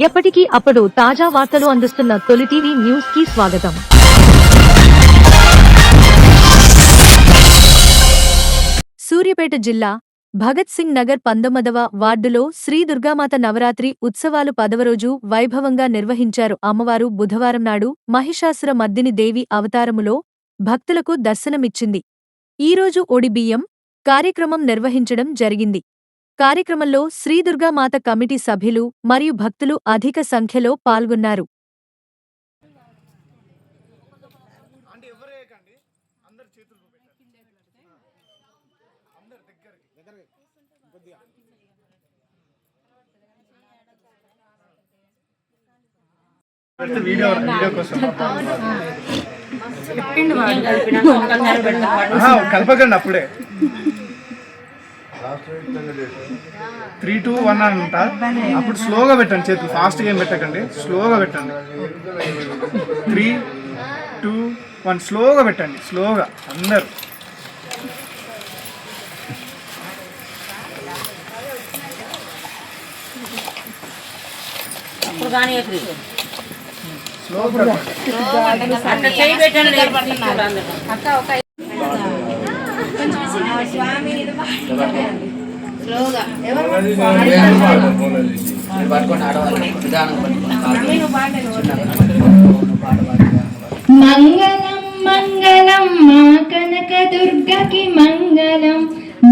ఎప్పటికీ అప్పుడు తాజా వార్తలు అందిస్తున్న తొలి టీవీ న్యూస్కి స్వాగతం. సూర్యపేట జిల్లా భగత్ సింగ్ నగర్ పంతొమ్మిదవ వార్డులో శ్రీ దుర్గామాత నవరాత్రి ఉత్సవాలు పదవ రోజు వైభవంగా నిర్వహించారు అమ్మవారు బుధవారం నాడు మహిషాసుర మద్దిని దేవి అవతారములో భక్తులకు దర్శనమిచ్చింది. ఈరోజు ఒడిబియ్యం కార్యక్రమం నిర్వహించడం జరిగింది. కార్యక్రమంలో శ్రీ దుర్గామాత కమిటీ సభ్యులు మరియు భక్తులు అధిక సంఖ్యలో పాల్గొన్నారు. వీడియో వీడియో కోసం కలపకండి అప్పుడే. త్రీ టూ వన్ అని అంట. అప్పుడు స్లోగా పెట్టండి చేతులు ఫాస్ట్గా ఏం పెట్టకండి. స్లోగా పెట్టండి. త్రీ టూ వన్ స్లోగా పెట్టండి స్లోగా. అందరు. అప్పుడు కానీ స్లోగా మంగళం మంగళం మా కనక దుర్గకి మంగళం.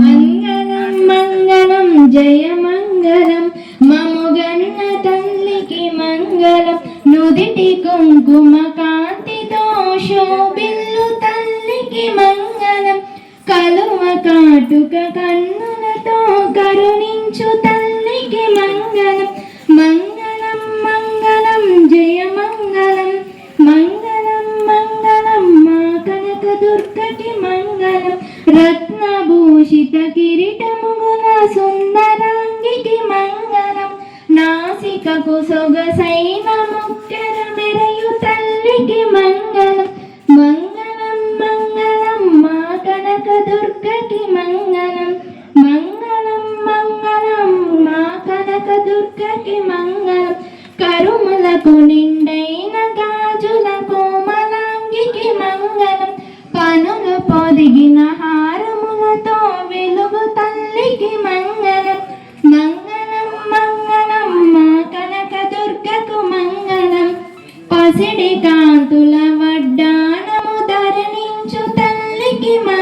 మంగళం మంగళం జయ మంగళం. మముగన్న తల్లికి మంగళం. నుదిటి కుంకుమ కాంతితో శోభిల్లు తల్లికి మంగళం. కల కాటుక కన్నులతో కరుణించు తల్లికి మంగళం. మంగళం మంగళం జయ మంగళం. మంగళం మంగళం మా కనక దుర్గకి మంగళం. రత్నభూషిత కిరీటముగుల సుందరాంగికి మంగళం. నాసికకు సొగసైన ముక్కెర కనక దుర్గకి మంగళం. మంగళం మంగళం. మా కనక దుర్గకి మంగళం. కరుములకు నిండైన గాజుల కోమలాంగికి మంగళం. పనులు పొదిగిన హారములతో వెలుగు తల్లికి మంగళం. మంగళం మంగళం. మా కనక దుర్గకు మంగళం. పసిడి కాంతుల వడ్డానము ధరణించు తల్లికి మంగళం